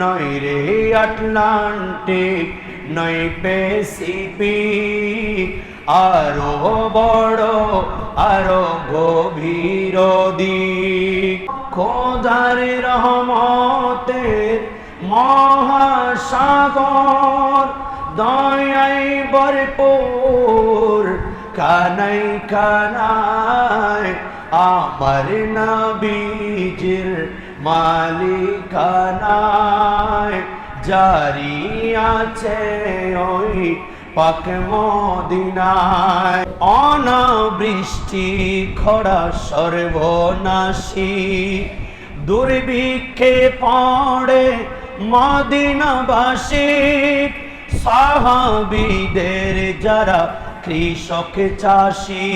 নয় রে আটলান্টিক, নয় প্যাসিফিক আরও বড়, আরও গভীর দিক। খোদার রহমতের মহাসাগর দয়াই ভরপুর, কানাই কানায় আমার নবীজির মালিকানায় জারি আছে ওই পাক মদিনায়। অনাবৃষ্টি খরা সর্বনাশী, দুর্ভিক্ষে পড়ে মদিনাবাসী, সাহাবিদের যারা কৃষক চাষী,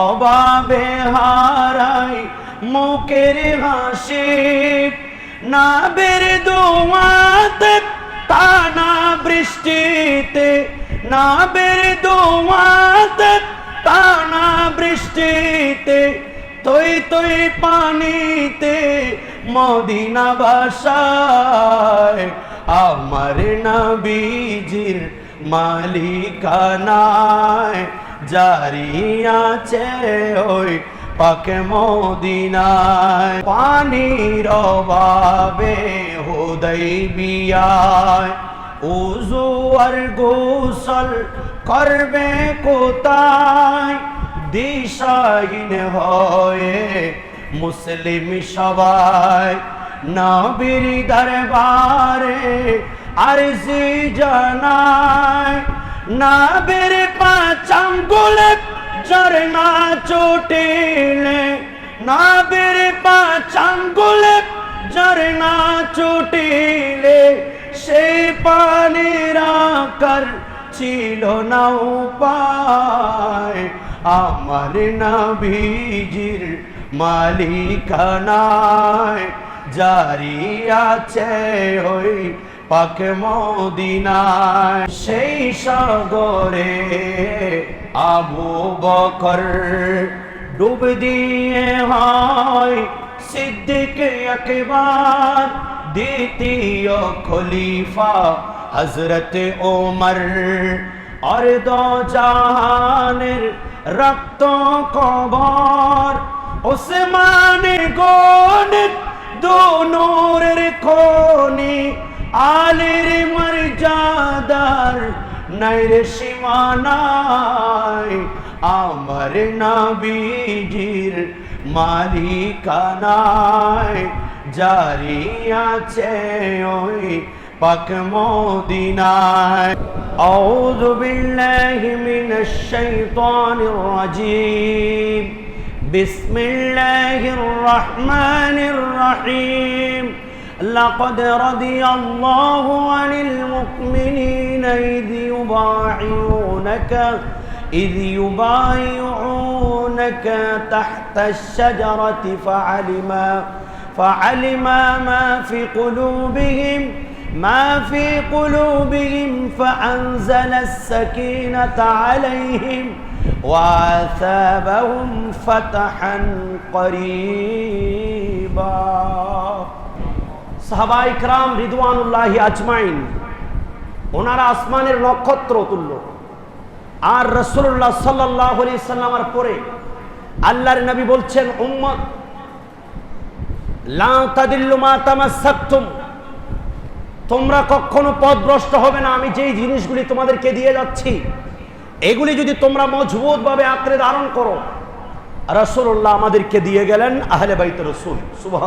অবাবে হারাই মুখের হাসি, নাবের দোয়াতে, টানা বৃষ্টিতে না নাবের দোয়াতে, টানা বৃষ্টিতে, তৈ তৈ পানিতে মদিনা বাসায়, আমার নবীজির মালিকানায়, জারি আছে ওই পাকে মদিনায়, পানির অভাবে হুদয় বিয়ায় উজু আর গোসল করবে কোথায়? দিশাহীন হয়ে মুসলিম সবাই নবীর দরবারে আরজি জানায়। নবীর পাঁচাম গুলে ঝরনা চোটিলে নবীর পাঁচাম গুলে ঝরনা চোটিলে সে পানির আকার ছিল না উপায়। আমার নবীজির মালিকানায় জারি আছে ওই পাক মদিনায়। সেই সাগরে আবু বকর ডুব দিয়ে হয় সিদ্দিক একবার, দ্বিতীয় খলিফা হজরত ওমর। আর দো জাহানের রক্ত কবর, ওসমান দো নূরের খনি, আলির মর্যাদার নৈর সীমানায়। আমার নবীজির মালিকানায় জারি আছে ওই পাক মদিনায় أعوذ بالله من الشيطان الرجيم بسم الله الرحمن الرحيم لقد رضي الله عن المؤمنين إذ يبايعونك إذ يبايعونك تحت الشجرة فعلم فعلم ما في قلوبهم ما في قلوبهم فأنزل السكينة عليهم وأثابهم فتحا قريبا সাহাবা ইকরাম রিদওয়ানুল্লাহি আজমাইন ওনারা আসমানের নক্ষত্র তুল্য আর রসুল্লাহ সাল্লাহ সাল্লামার পরে আল্লাহর নবী বলছেন, উম্মত তোমরা কখনো পথভ্রষ্ট হবে না। আমি যেই জিনিসগুলি তোমাদেরকে দিয়ে যাচ্ছি, এগুলি যদি তোমরা মজবুতভাবে আঁকড়ে ধারণ করো রসুল্লাহ আমাদেরকে দিয়ে গেলেন আহলে বাইত রসুল। সুবাহ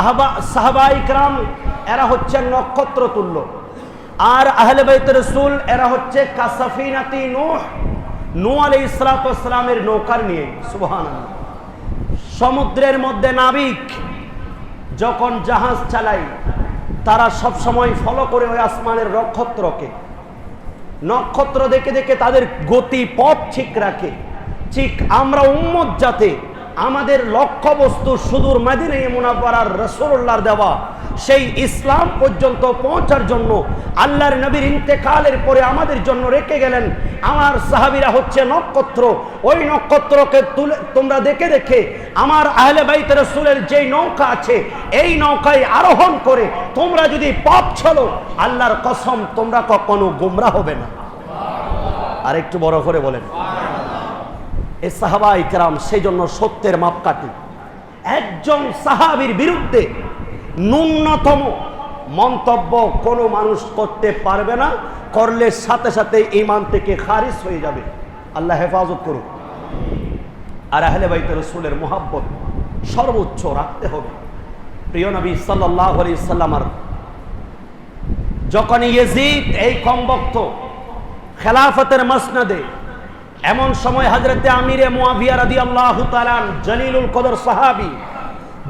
আহবা ইকরাম এরা হচ্ছে নক্ষত্র তুল্য আর আহলে বাইত রসুল এরা হচ্ছে কাসাফিনাতি নূহ। নূ আলাই ইসলাতামের নৌকার নিয়ে সুবহান সমুদ্রের মধ্যে নাবিক যখন জাহাজ চালায়, তারা সব সময় ফলো করে ওই আসমানের নক্ষত্রকে। নক্ষত্র দেখে দেখে তাদের গতি পথ ঠিক রাখে। ঠিক আমরা উম্মত যাতে আমাদের লক্ষ্য বস্তু সুদূর মাদিনাই মুনাফার রসুল্লাহর দেওয়া। সেই ইসলাম পর্যন্ত পৌঁছার জন্য আল্লাহর নবীর ইন্তেকালের পরে আমাদের জন্য রেখে গেলেন। আমার সাহাবিরা হচ্ছে নক্ষত্র। ওই নক্ষত্রকে তুলে তোমরা দেখে দেখে আমার আহলে বাইত রসুলের যেই নৌকা আছে, এই নৌকায় আরোহণ করে তোমরা যদি পথ ছলো, আল্লাহর কসম তোমরা কখনো গোমরা হবে না। আর একটু বড় করে বলেন। এ সাহাবা ইকরাম সেই জন্য সত্যের মাপকাঠি। একজন সাহাবির বিরুদ্ধে ন্যূনতম মন্তব্য কোনো মানুষ করতে পারবে না, করলে সাথে সাথে ইমান থেকে খারিজ হয়ে যাবে। আল্লাহ হেফাজত করুক আর আহলে বাইতে রসুলের মোহাব্বত সর্বোচ্চ রাখতে হবে। প্রিয় নবী সাল্লাহ সাল্লামার যখন ইয়েজিদ, এই কমবক্ত খেলাফতের মসনদে এমন সময় হজরতে আমিরে মুয়াবিয়া রাদি আল্লাহ তালান জলিলুল কদর সাহাবি,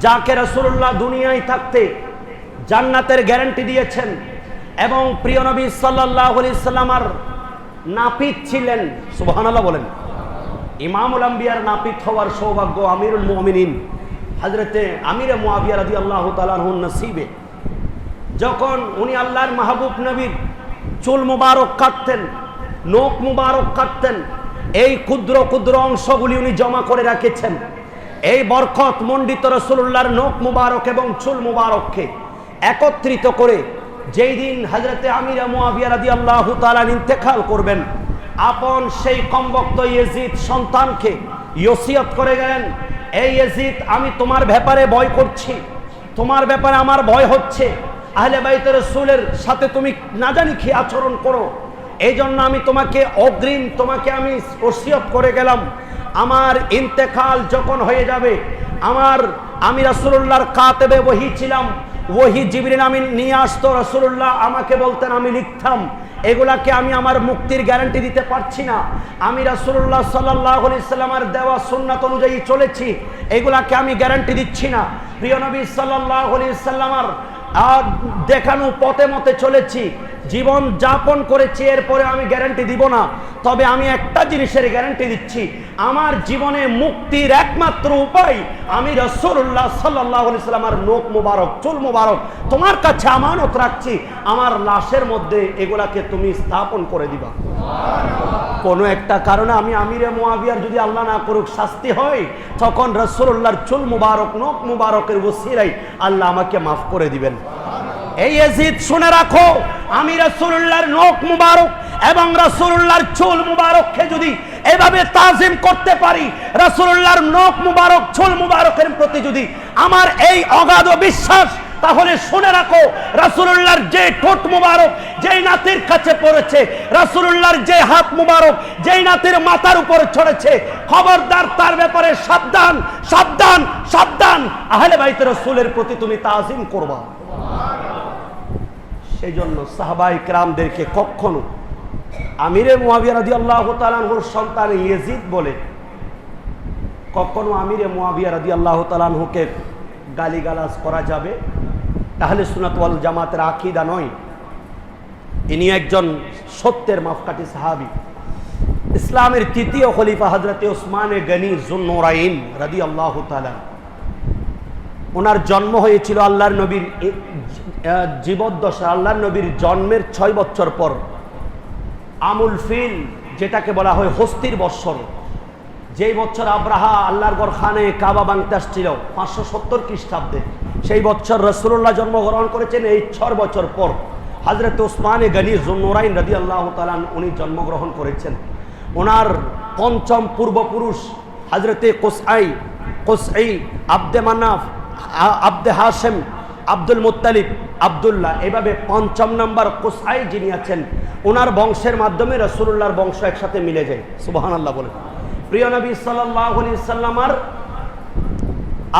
যাকে রসুল্লাহ দুনিয়ায় থাকতে জান্নাতের গ্যারান্টি দিয়েছেন এবং প্রিয় নবী সাল্লাহ সাল্লামার নাপিত ছিলেন, সুবহানাল্লাহ বলেন, ইমামুল আম্বিয়ার নাপিত হওয়ার সৌভাগ্য আমিরুল মুমিনিন হজরতে আমিরে মুয়াবিয়া রাদি আল্লাহ তালাহুন নসিবে। যখন উনি আল্লাহর মাহবুব নবীর চুল মুবারক কাটতেন নোক মুবারক কাটতেন এই ক্ষুদ্র ক্ষুদ্র অংশগুলি উনি জমা করে রেখেছেন। এই বরকত মণ্ডিত রসুল্লাহর নোক মুবারক এবং চুল মুবারককে একত্রিত করে যেই দিন হজরতে আমির মুয়াবিয়া রাদি আল্লাহ তালান ইন্তেকাল করবেন, আপন সেই কমবক্ত ইয়েজিদ সন্তানকে ইয়সিয়ত করে গেলেন, এই ইয়েজিদ, আমি তোমার ব্যাপারে ভয় করছি, তোমার ব্যাপারে আমার ভয় হচ্ছে, আহলে বাইত রসুলের সাথে তুমি না জানি কি আচরণ করো। এই জন্য আমি তোমাকে অগ্রিম, তোমাকে আমি ওসিয়ত করে গেলাম। আমার ইন্তেকাল যখন হয়ে যাবে, আমার, আমি রসুল্লাহর কাতেবে ওহি ছিলাম। ওহি জিবরিন আমি নিয়ে আসতো রসুল্লাহ আমাকে বলতেন, আমি লিখতাম, এগুলাকে আমি আমার মুক্তির গ্যারান্টি দিতে পারছি না। আমি রাসুল্লাহ সাল্লাহ সাল্লামার দেওয়া সুন্নাত অনুযায়ী চলেছি, এগুলাকে আমি গ্যারান্টি দিচ্ছি না। প্রিয় নবী সাল্লাহ সাল্লামার আর দেখানো পথে মতে চলেছি। জীবন যাপন করেছি, এরপরে আমি গ্যারান্টি দিব না। তবে আমি একটা জিনিসের গ্যারান্টি দিচ্ছি, আমার জীবনে মুক্তির একমাত্র উপায়, আমি রসুল্লাহ সাল্লাহ সাল্লামার নোক মুবারক, চুল মুবারক, তোমার কাছে আমানত রাখছি, আমার লাশের মধ্যে এগুলাকে তুমি স্থাপন করে দিবা। কোনো একটা কারণে আমি আমিরে মোয়াবিয়ার যদি আল্লাহ না করুক শাস্তি হয়, তখন রসুল্লাহর চুল মুবারক নোক মুবারকের ওসিরাই আল্লাহ আমাকে মাফ করে দিবেন। এই এজিদ শুনে রাখো, আমি রসুল্লাহর নোক মুবারক এবং রসুল্লাহর চুল মুবারককে যদি এভাবে তাজিম করতে পারি রসুল্লাহর নোক মুবারক, চুল মুবারকের প্রতি যদি আমার এই অগাধ বিশ্বাস, তাহলে শুনে রাখো রাসুল্লাহর যে ঠোঁট মুবারক, যেই নাতির কাছে পড়েছে রাসুল্লাহর যে হাত মুবারক, যেই নাতির মাথার উপর ছড়েছে, খবরদার তার ব্যাপারে সাবধান সাবধান সাবধান। আহলে বাইতে রসুলের প্রতি তুমি তাজিম করবা। সেই জন্য সাহাবাই ক্রামদেরকে কখনো আমিরে মুয়াবিয়া রাদি আল্লাহ তালানহুর সন্তান ইয়েজিদ বলে কখনো আমিরে মুয়াবিয়া রাদি আল্লাহ তালানহুকে গালিগালাজ করা যাবে? তাহলে সুনাতওয়াল জামাতের আকিদা নয়। ইনি একজন সত্যের মাফকাটি সাহাবি। ইসলামের তৃতীয় খলিফা হজরতে ওসমানে গনি জুন্নোরাইন রাদি আল্লাহ তালা ওনার জন্ম হয়েছিল আল্লাহর নবীর জীবদ্দশা আল্লাহর নবীর জন্মের ছয় বছর পর আমুল ফিল, যেটাকে বলা হয় হস্তির বৎসর। যেই বছর আব্রাহা আল্লাহর গড় খানে কাবা বাংতে আসছিল, পাঁচশো সত্তর খ্রিস্টাব্দে, সেই বছর রসুল্লাহ জন্মগ্রহণ করেছেন এই ছয় বছর পর। হাজরত ওসমানে গনি জুন্নোরাইন রদি আল্লাহ তালান উনি জন্মগ্রহণ করেছেন। ওনার পঞ্চম পূর্বপুরুষ হাজরতে কোসআই কোসআই আব্দে মানাফ আব্দে হাসেম আব্দুল মুতালিব আবদুল্লাহ। এভাবে পঞ্চম নম্বর কোসাই যিনি আছেন, ওনার বংশের মাধ্যমে রসুল্লাহর বংশ একসাথে মিলে যায়। সুবাহান আল্লাহ বলেন। প্রিয় নবী সাল্লামার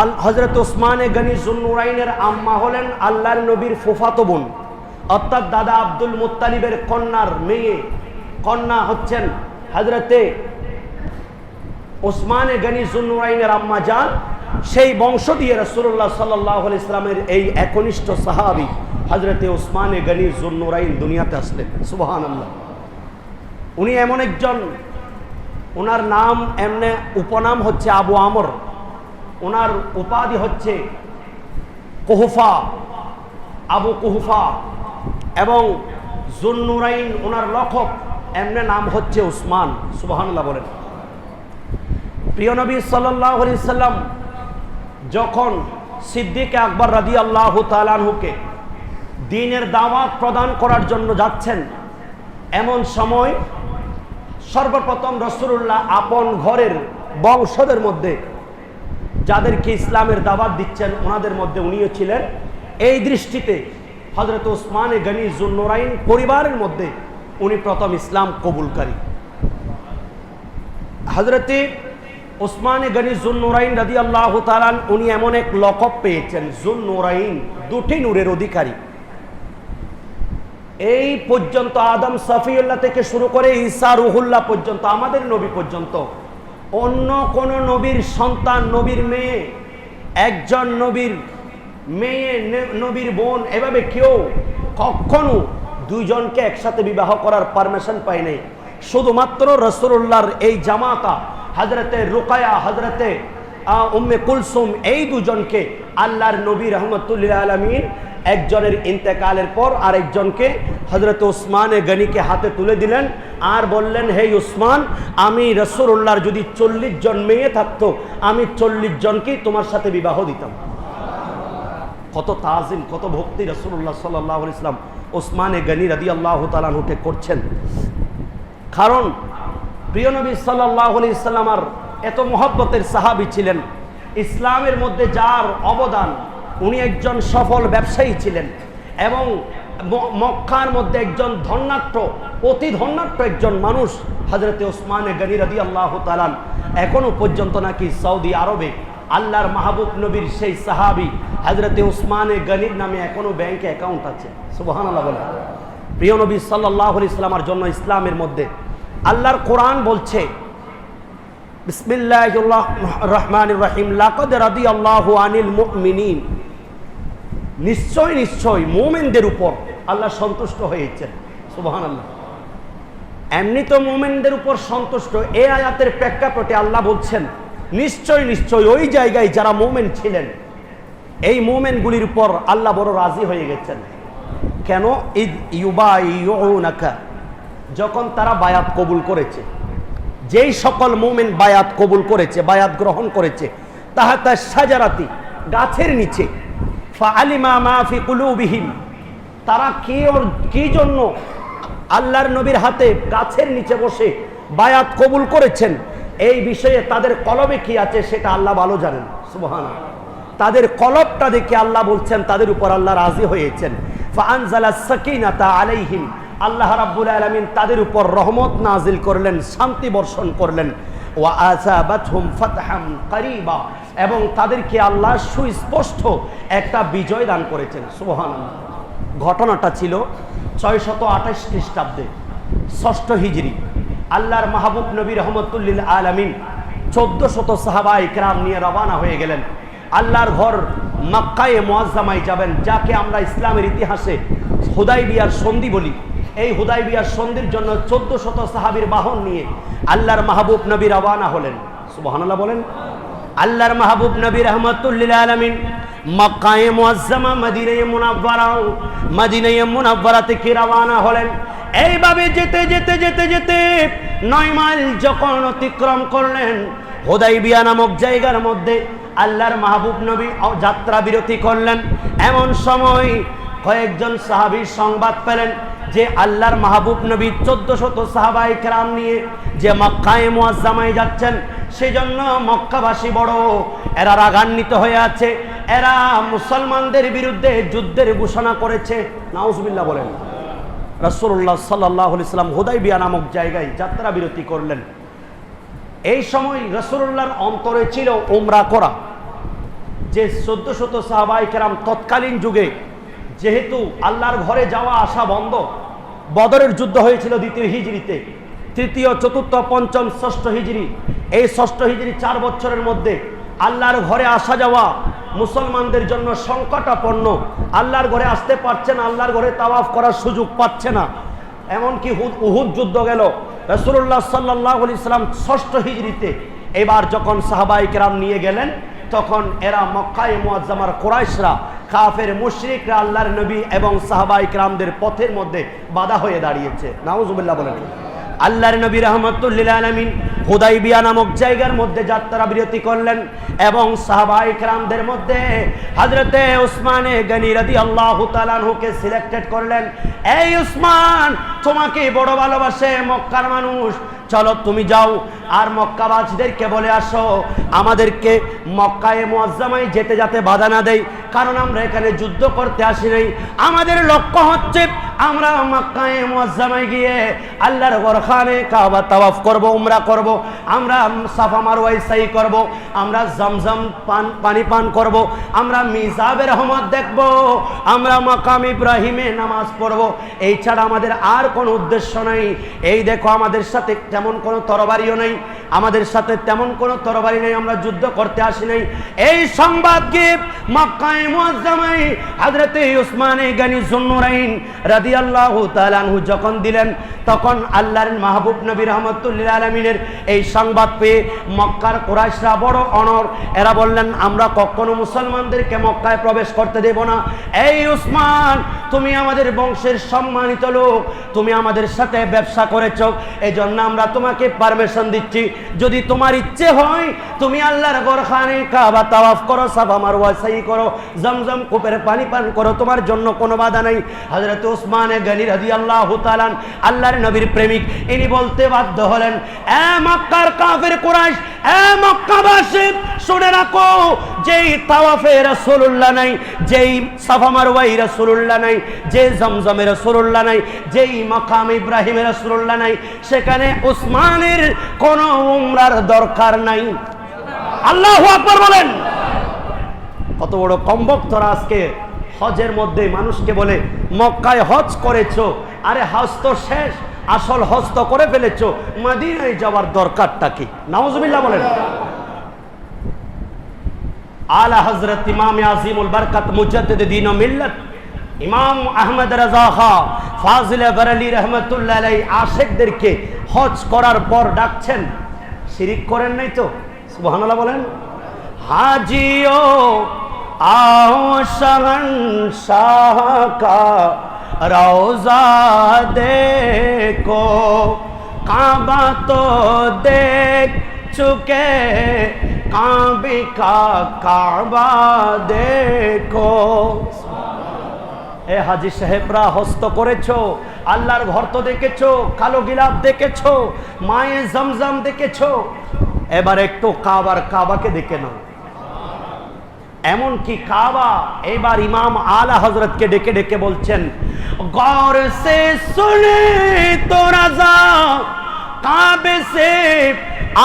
আল হজরত ওসমানে গনি জুন্নুরাইনের আম্মা হলেন আল্লাহর নবীর ফুফাতো বোন। অর্থাৎ দাদা আব্দুল মুতালিবের কন্যার মেয়ে। কন্যা হচ্ছেন হজরতে ওসমানে গনি জুন্নুরাইনের আম্মা যান সেই বংশ দিয়ে রসুল্লাহ সাল্লাহ ইসলামের এই একনিষ্ঠ সাহাবি হজরতে ওসমানে গনি জুন্নুরাইন দুনিয়াতে আসলেন। সুবাহান আল্লাহ উনি এমন একজন ওনার নাম এমনি উপনাম হচ্ছে আবু আমর ওনার উপাধি হচ্ছে কুহুফা, আবু কুহুফা এবং জুন্নুরাইন ওনার লখক এমনে নাম হচ্ছে উসমান সুবাহান্লাহ বলেন। প্রিয় নবী সাল্লাহ সাল্লাম যখন সিদ্দিক আকবর রাদি আল্লাহ তালানহুকে দিনের দাওয়াত প্রদান করার জন্য যাচ্ছেন, এমন সময় সর্বপ্রথম রসুল্লাহ আপন ঘরের বংশদের মধ্যে, যাদেরকে ইসলামের দাওয়াত দিচ্ছেন ওনাদের মধ্যে উনিও ছিলেন। এই দৃষ্টিতে হজরত ওসমানে গনি জুন্নোরাইন পরিবারের মধ্যে উনি প্রথম ইসলাম কবুলকারী। হজরতে ওসমানে গনি জুন্নোরাইন রাদি আল্লাহ তালান উনি এমন এক লকব পেয়েছেন, জুন্নোরাইন দুটি নূরের অধিকারী। এই পর্যন্ত আদম সাফিউল্লাহ থেকে শুরু করে ঈসা রুহুল্লাহ পর্যন্ত, আমাদের নবী পর্যন্ত, অন্য কোন নবীর সন্তান, নবীর মেয়ে, একজন নবীর মেয়ে নবীর বোন, এভাবে কেউ কখনো দুইজনকে একসাথে বিবাহ করার পারমিশন পায় নাই। শুধুমাত্র রসুল্লাহর এই জামাতা হজরতে রুকায়া হজরতে উম্মে কুলসুম, এই দুজনকে আল্লাহর নবী রহমতুল্লাহ আলমিন একজনের ইন্তেকালের পর আরেকজনকে হজরত উসমানে গনিকে হাতে তুলে দিলেন আর বললেন, হে উসমান, আমি রসুল্লাহর যদি চল্লিশ জন মেয়ে থাকতো, আমি চল্লিশ জনকেই তোমার সাথে বিবাহ দিতাম। কত তাজিম, কত ভক্তি রসুল্লাহ সাল্লাহ ইসলাম ওসমানে গনি রাদি আল্লাহ তালানুকে করছেন। কারণ প্রিয় নবী ইসলাম এত মহব্বতের সাহাবি ছিলেন। ইসলামের মধ্যে যার অবদান, উনি একজন সফল ব্যবসায়ী ছিলেন এবং মক্কার মধ্যে একজন ধন্যাট্য অতি ধন্যাট্য একজন মানুষ হজরতে ওসমানে গনি রাদি আল্লাহ তালান এখনও পর্যন্ত নাকি সৌদি আরবে আল্লাহর মাহবুব নবীর সেই সাহাবি হজরতে উসমানে গনির নামে এখনও ব্যাংকে অ্যাকাউন্ট আছে। সুবহান আল্লাহ প্রিয় নবী সাল্লাহ ইসলামার জন্য ইসলামের মধ্যে আল্লাহর কোরআন বলছে রহমান রহিম, লাকদ রাদি আল্লাহ আনিল মুমিনিন। নিশ্চয় নিশ্চয় মোমেনদের উপর আল্লাহ সন্তুষ্ট হয়েছেন। সুবহান আল্লাহ এমনি তো মোমেনদের উপর সন্তুষ্ট, এ আয়াতের প্রেক্ষাপটে আল্লাহ বলছেন, নিশ্চয় নিশ্চয় ওই জায়গায় যারা মোমেন ছিলেন, এই মোমেনগুলির উপর আল্লাহ বড় রাজি হয়ে গেছেন। কেন? ঈদ ইউবা ইউনাকা যখন তারা বায়াত কবুল করেছে, যেই সকল মোমেন বায়াত কবুল করেছে, বায়াত গ্রহণ করেছে, তাহা তার সাজারাতি গাছের নিচে। মাফি কুলুবিহীন তারা কি ওর, কি জন্য আল্লাহর নবীর হাতে গাছের নিচে বসে বায়াত কবুল করেছেন, এই বিষয়ে তাদের কলবে কি আছে সেটা আল্লাহ ভালো জানেন। সুবহান তাদের কলবটা দেখে আল্লাহ বলছেন, তাদের উপর আল্লাহ রাজি হয়েছেন। ফানজালা সাকিনাতা আলাইহিম। আল্লাহ রাব্বুল আলামিন তাদের উপর রহমত নাজিল করলেন, শান্তি বর্ষণ করলেন। ওয়া করিবা। এবং তাদেরকে আল্লাহ সুস্পষ্ট একটা বিজয় দান করেছেন। সুবহানাল্লাহ। ঘটনাটা ছিল ছয় শত আঠাশ খ্রিস্টাব্দে, ষষ্ঠ হিজড়ি আল্লাহর মাহবুব নবী রহমতুল্লিল আলমিন চোদ্দ শত সাহাবা ইকরাম নিয়ে রবানা হয়ে গেলেন। আল্লাহর ঘর মক্কায়ে মোয়াজ্জামাই যাবেন, যাকে আমরা ইসলামের ইতিহাসে হুদাই বিয়ার সন্ধি বলি। এই হুদাই বিয়ার সন্ধির জন্য চোদ্দ শত সাহাবির বাহন নিয়ে আল্লাহর মাহবুব নবী রবানা হলেন। সুবহানাল্লাহ বলেন, আল্লাহর মাহবুব নবী রহমতুল্লিল আলমিন মক্কায়ে মুআজ্জামা, মদিনায়ে মুনাব্বারা মদিনায়ে মুনাব্বারা থেকে রওনা হলেন? এইভাবে যেতে যেতে যেতে যেতে নয় মাইল যখন অতিক্রম করলেন হোদাইবিয়া নামক জায়গার মধ্যে আল্লাহর মাহবুব নবী যাত্রা বিরতি করলেন। এমন সময় কয়েকজন সাহাবীর সংবাদ পেলেন যে আল্লাহর মাহবুব নবী চোদ্দ শত সাহাবাই কেরাম নিয়ে যে মক্কায় মুআজ্জামায় যাচ্ছেন, সেজন্য মক্কাবাসী বড়, এরা রাগান্বিত হয়ে আছে। এরা মুসলমানদের বিরুদ্ধে যুদ্ধের ঘোষণা করেছে। নাউজবিল্লাহ বলেন, রাসূলুল্লাহ সাল্লাহ ইসলাম হুদাইবিয়া নামক জায়গায় যাত্রা বিরতি করলেন। এই সময় রসুল্লাহর অন্তরে ছিল ওমরা করা। যে চোদ্দ শত সাহাবাই কেরাম তৎকালীন যুগে যেহেতু আল্লাহর ঘরে যাওয়া আসা বন্ধ, বদরের যুদ্ধ হয়েছিল দ্বিতীয় হিজড়িতে। তৃতীয়, চতুর্থ, পঞ্চম, ষষ্ঠ হিজড়ি। এই ষষ্ঠ হিজড়ি চার বছরের মধ্যে আল্লাহর ঘরে আসা যাওয়া মুসলমানদের জন্য সংকটাপন্ন। আল্লাহর ঘরে আসতে পারছে না, আল্লাহর ঘরে তাওয়াফ করার সুযোগ পাচ্ছে না। এমনকি হুদ, উহুদ যুদ্ধ গেল। রসুল্লাহ সাল্লাহ ইসলাম ষষ্ঠ হিজড়িতে এবার যখন সাহাবাই কেরাম নিয়ে গেলেন, তখন এরা মক্কায় মুআজ্জামার কোরাইশরা কাফের মুশ্রিকরা আল্লাহর নবী এবং সাহাবাই ক্রামদের পথের মধ্যে বাধা হয়ে দাঁড়িয়েছে। নাউজুবিল্লাহ বলেন। আল্লাহর নবী রহমতুল্লিল আলমিন হুদাইবিয়া নামক জায়গার মধ্যে যাত্রা বিরতি করলেন এবং সাহাবাই ক্রামদের মধ্যে হাজরতে উসমানে গনি রাদি আল্লাহ তালানহুকে সিলেক্টেড করলেন, এই উসমান, তোমাকে বড় ভালোবাসে মক্কার মানুষ চলো তুমি যাও আর মক্কাবাসীদেরকে বলে আসো। আমাদেরকে মক্কায় মোয়াজ্জামায় যেতে যাতে বাধা না দেয়। কারণ আমরা এখানে যুদ্ধ করতে আসি নাই আমাদের লক্ষ্য হচ্ছে আমরা মক্কায় মুআজ্জামায় গিয়ে আল্লাহর গরখানে কাবা তাওয়াফ করব, উমরা করব, আমরা সাফা মারওয়াই সাই করব, আমরা জমজম পান, পানি পান করব, আমরা মিজাবের রহমত দেখব, আমরা মাকাম ইব্রাহিমে নামাজ পড়ব। এই ছাড়া আমাদের আর কোনো উদ্দেশ্য নাই। এই দেখো, আমাদের সাথে তেমন কোনো তরবারিও নেই। আমাদের সাথে তেমন কোনো তরবারি নেই, আমরা যুদ্ধ করতে আসি নাই। এই সংবাদকে মক্কায় মুআজ্জামাই হযরতে উসমানে গনি জুন্নুরাইন আনহু যখন দিলেন, তখন আল্লাহর মাহবুব নবী রহমতুল্লাহ আলমিনের এই সংবাদ পেয়ে মক্কার কোরাইশরা বড় অনর এরা বললেন, আমরা কখনো মুসলমানদেরকে মক্কায় প্রবেশ করতে দেব না। এই উসমান, তুমি আমাদের বংশের সম্মানিত লোক। তুমি আমাদের সাথে ব্যবসা করেছ। এই জন্য আমরা তোমাকে পারমিশন দিচ্ছি। যদি তোমার ইচ্ছে হয়, তুমি আল্লাহর গোরখানে কাবা তাওয়াফ করো, সাফা মারওয়া সাই করো, জমজম কূপের পানি পান করো। তোমার জন্য কোনো বাধা নাই। হযরত ওসমানে গনি রাদিয়াল্লাহু তাআলা আল্লাহর নবীর প্রেমিক, ইনি বলতে বাধ্য হলেন, এ মক্কার কাফের কুরাইশ, এ মক্কাবাসী, শুনে রাখো, যেই তাওয়াফে রাসূলুল্লাহ নাই, যেই সাফা মারওয়াই রাসূলুল্লাহ নাই, যে জমজমে রাসূলুল্লাহ নাই, যেই মাকাম ইব্রাহিমে রাসূলুল্লাহ নাই, সেখানে উসমানের কোনো উমরার দরকার নাই। আল্লাহু আকবার বলেন। কত বড় কম্বক তোরা আজকে হজের মধ্যে মানুষকে বলে, মক্কায় হজ করেছ, আরে হজ তো শেষ, আসল হজ তো করে ফেলেছো, মদিনায় যাওয়ার দরকারটা কি? নাউজুবিল্লাহ বলেন। আলা হজরত ইমাম আজিমুল বরকত মুজাদ্দিদ দ্বীন ও মিল্লত, ইমাম আহমদ রাজা খা, ফাজিল বরলি রহমতুল্লাহ আলাই আশেকদেরকে হজ করার পর ডাকছেন। শিরিক করেন নাই তো? সুবহানাল্লাহ বলেন। হাজিও आओ शहंशाह का रोजा देखो काबा तो देख चुके काबे का काबा देखो এ হাজি সাহেবরা হস্ত করেছো আল্লাহর ঘর তো দেখেছো কালো গিলাপ দেখেছো মায়ে জমজম দেখেছো এবার একটু কাবার কাবাকে দেখে নাও এমনকি কাবা, এবার ইমাম আলা হজরতকে ডেকে ডেকে বলছেন গর সে শুনে তোরা যা কাবে সে,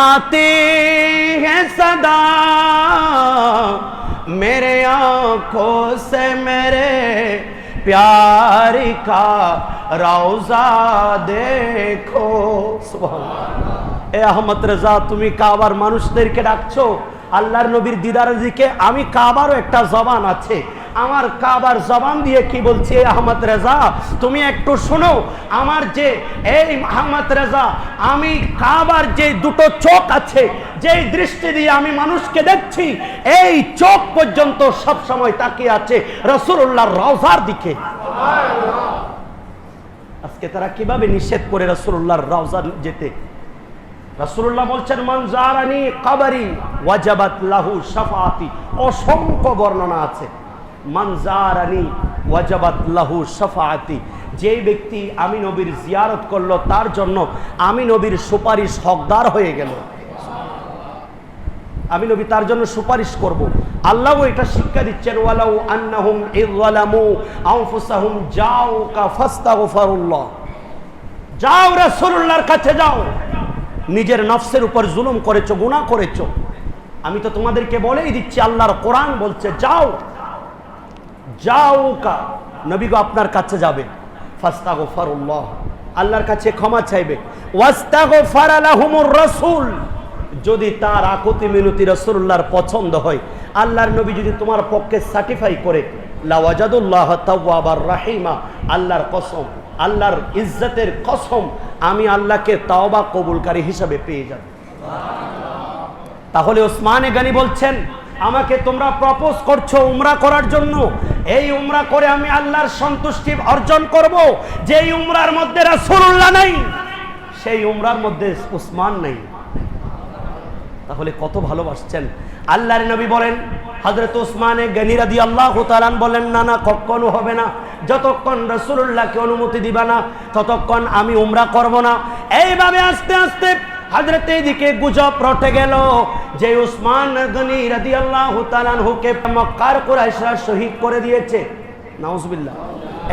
আতে হ্যাঁ সদা। মেরে আঁখো সে মেরে প্যারিকা का রওজা দেখো। সুবহানাল্লাহ। এ আহমদ রেজা, তুমি কাবার মানুষদেরকে ডাকছো আল্লাহর নবীর দিদার দিকে, আমি কাবারও একটা জবান আছে। আমার কাবার জবান দিয়ে কি বলছি আহমদ রেজা, তুমি একটু শোনো, আমার যে এই আহমদ রেজা, আমি কাবার যে দুটো চোখ আছে, যেই দৃষ্টি দিয়ে আমি মানুষকে দেখছি, এই চোখ পর্যন্ত সব সময় তাকিয়ে আছে রসুল্লাহর রওজার দিকে। আজকে তারা কীভাবে নিষেধ করে রসুল্লাহর রওজা যেতে? রাসূলুল্লাহ বলছেন, মান জারানি কাবারি ওয়াজাবাত লাহু শাফাআতি। অসংখ্য বর্ণনা আছে। মান জারানি ওয়াজাবাত লাহু শাফাআতি। যেই ব্যক্তি আমি নবীর জিয়ারত করল, তার জন্য আমি নবীর সুপারিশ হকদার হয়ে গেল। আমি নবী তার জন্য সুপারিশ করব। আল্লাহও এটা শিক্ষা দিচ্ছেন, ওয়ালাউ আন্নাহুম ইযলামু আনফুসাহুম যাও কা ফাস্তাগফিরুল্লাহ। যাও রাসূলুল্লাহর কাছে যাও। নিজের নফসের উপর জুলুম করেছ, গুনাহ করেছ। আমি তো তোমাদেরকে বলেই দিচ্ছি, আল্লাহর কোরআন বলছে, যাও যাও কা নবী আপনার কাছে যাবে। ফাস্তাগফিরুল্লাহ। আল্লাহর কাছে ক্ষমা চাইবে। ওয়াস্তাগফার লাহুমুর রাসূল। যদি তার আকতি মিনতি রসুল্লাহর পছন্দ হয়, আল্লাহর নবী যদি তোমার পক্ষে সার্টিফাই করে, লাওয়াজাদুল্লাহ তাওয়াবার রাহিমা। আল্লাহর কসম। আল্লাহর ইজ্জতের কসম আমি আল্লাহকে তাওবা কবুলকারী হিসাবে পেয়ে যাব। তাহলে ওসমানে গানি বলছেন, আমাকে তোমরা প্রপোজ করছ উমরা করার জন্য। এই উমরা করে আমি আল্লাহর সন্তুষ্টি অর্জন করব। যেই উমরার মধ্যে রাসূলুল্লাহ নাই, সেই উমরার মধ্যে উসমান নেই। তাহলে কত ভালোবাসছেন। আল্লাহর নবী বলেন হজরত উসমানে গনিরাদি আল্লাহ তালান বলেন, না না, কখনো হবে না। যতক্ষণ রসুল্লাহকে অনুমতি দিবা না, ততক্ষণ আমি উমরা করব না। এইভাবে আস্তে আস্তে হাজরতে এদিকে গুজব রটে গেল যে উসমান গনি রাদি আল্লাহ তালানহুকে মক্কার কুরাইশরা শহীদ করে দিয়েছে। নাউজবিল্লা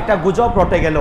একটা গুজব রটে গেল।